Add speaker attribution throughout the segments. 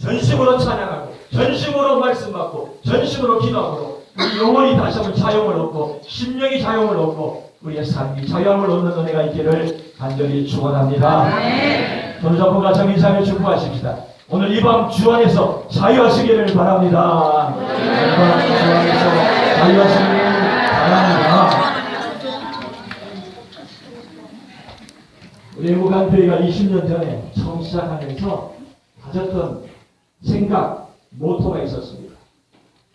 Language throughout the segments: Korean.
Speaker 1: 전심으로 찬양하고 전심으로 말씀 받고 전심으로 기도하고 우리 영혼이 다시 한번 자용을 얻고 심령이 자용을 얻고 우리의 삶이 자유함을 얻는 은혜가 있기를 간절히 축원합니다. 전부가 정인상을 축복하십시다. 오늘 이 밤 주 안에서 자유하시기를 바랍니다. 이 밤 주 안에서 자유하시기를 바랍니다. 우리 외국한 교회가 20년 전에 처음 시작하면서 가졌던 생각, 모토가 있었습니다.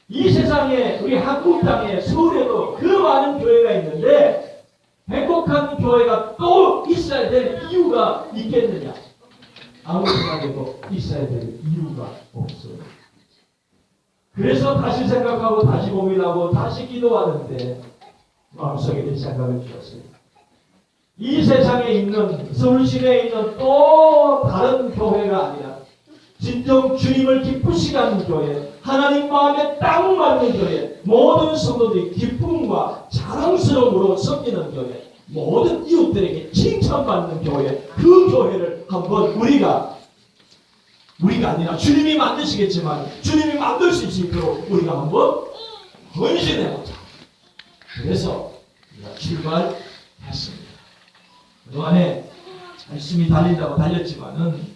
Speaker 1: 이 세상에 우리 한국 땅에 서울에도 그 많은 교회가 있는데 행복한 교회가 또 있어야 될 이유가 있겠느냐? 아무리 생각해도 있어야 될 이유가 없어요. 그래서 다시 생각하고 다시 고민하고 다시 기도하는데 마음속에 이 생각을 주었어요. 이 세상에 있는 서울 시내에 있는 또 다른 교회가 아니라 진정 주님을 기쁘시게 하는 교회, 하나님 마음에 딱 맞는 교회, 모든 성도들이 기쁨과 자랑스러움으로 섬기는 교회, 모든 이웃들에게 칭찬받는 교회, 그 교회를 한번 우리가 우리가 아니라 주님이 만드시겠지만 주님이 만들 수 있도록 우리가 한번 헌신해보자. 그래서 우리가 출발했습니다. 그동안에 열심히 달린다고 달렸지만은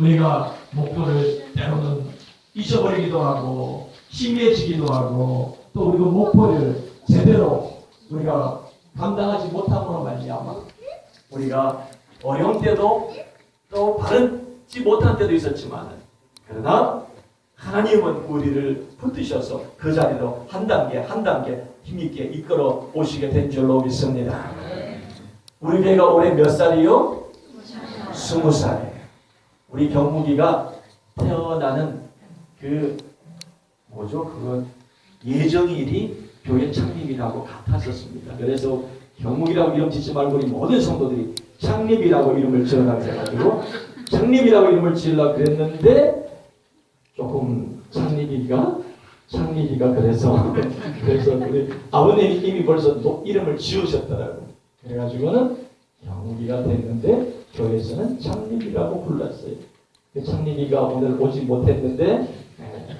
Speaker 1: 우리가 목표를 때로는 잊어버리기도 하고 희미해지기도 하고 또 우리가 목표를 제대로 우리가 감당하지 못함으로 말미암아 우리가 어려운 때도 또 바르지 못한 때도 있었지만 그러나 하나님은 우리를 붙드셔서 그 자리로 한 단계 한 단계 힘있게 이끌어 오시게 된 줄로 믿습니다. 우리 교회가 올해 몇 살이요? 스무 살이에요. 우리 경무기가 태어나는 그 뭐죠? 그건 예정일이 교회 창립이라고 같았었습니다. 그래서 경무기라고 이름 짓지 말고 우리 모든 성도들이 창립이라고 이름을 지으라고 해가지고 창립이라고 이름을 지으려고 그랬는데 조금 창립이가 창립이가 그래서 그래서 우리 아버님이 이미 벌써 또 이름을 지으셨더라고. 그래가지고는 경무기가 됐는데 교회에서는 창립이라고 불렀어요. 그 창립이가 오늘 오지 못했는데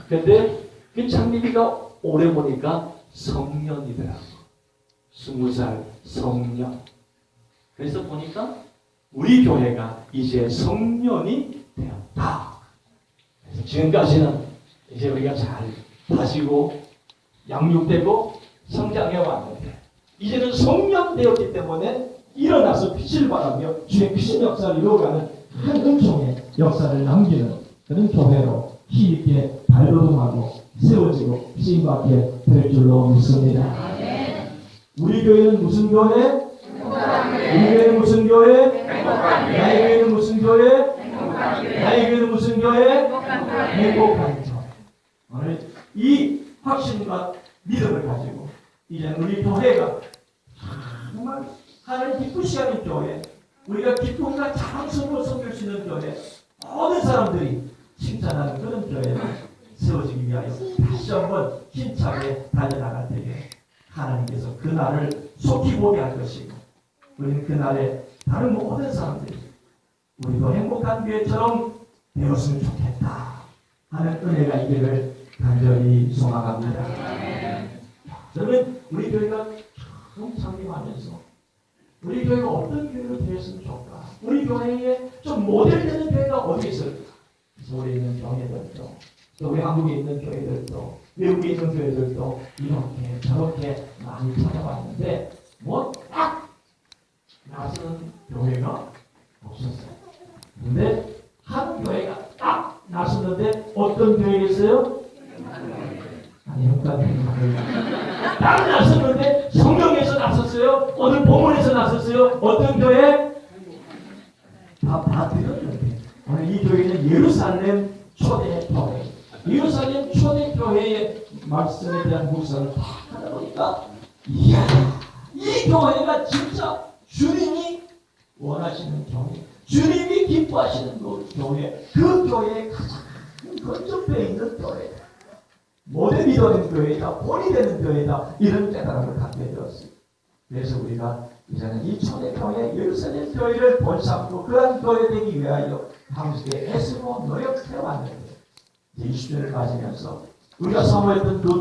Speaker 1: 근데 그 창립이가 오래 보니까 성년이더라고. 스무 살 성년. 그래서 보니까 우리 교회가 이제 성년이 되었다. 그래서 지금까지는 이제 우리가 잘 다지고 양육되고 성장해 왔는데 이제는 성년 되었기 때문에 일어나서 빛을 발하며 주의 빛의 역사를 이루어가는 한 은총의 역사를 남기는 그런 교회로 힘있게 발돋움하고 세워지고 쓰임받게 될 줄로 믿습니다. 우리 교회는 무슨 교회? 우리 교회는 무슨 교회? 나의 교회는 무슨 교회? 나의 교회는 무슨 교회? 행복한 교회. 오늘 이 확신과 믿음을 가지고 이제 우리 교회가 정말 하나님 기쁘시게 하는 교회 우리가 기쁨과 자랑스러움을 섬길 수 있는 교회 모든 사람들이 칭찬하는 그런 교회가 세워지기 위하여 다시 한번 힘차게 달려나갈 때에 하나님께서 그 날을 속히 보게 할 것이고 우리는 그 날에 다른 모든 사람들이 우리도 행복한 교회처럼 되었으면 좋겠다 하는 은혜가 있기를 간절히 소망합니다. 저는 우리 교회가 처음 창립하면서 우리 교회가 어떤 교회로 되었으면 좋을까? 우리 교회에 좀 모델되는 교회가 어디 있을까? 서울에 있는 교회들도 또 한국에 있는 교회들도 외국에 있는 교회들도 이렇게 저렇게 많이 찾아봤는데 뭐딱 나서는 교회가 없었어요. 근데 한 교회가 딱 나섰는데 어떤 교회겠어요? 아니 형님 딱 나섰는데 성경 나섰어요. 오늘 본문에서 나섰어요. 어떤 교회? 다, 다 들었는데 오늘 이 교회는 예루살렘 초대 교회. 예루살렘 초대 교회의 말씀에 대한 묵상을 다 하다 보니까 이야 이 교회가 진짜 주님이 원하시는 교회, 주님이 기뻐하시는 그 교회, 그 교회의 가장 근접해 있는 교회. 모델이 되는 교회다, 본이 되는 교회다 이런 깨달음을 갖게 되었어요. 그래서 우리가 이제는 이 초대교회 예루살렘 교회를 본삼고 그러한 교회 되기 위하여 한국에 애쓰고 노력해 왔는데 20주년을 맞으면서 우리가 사모했던 그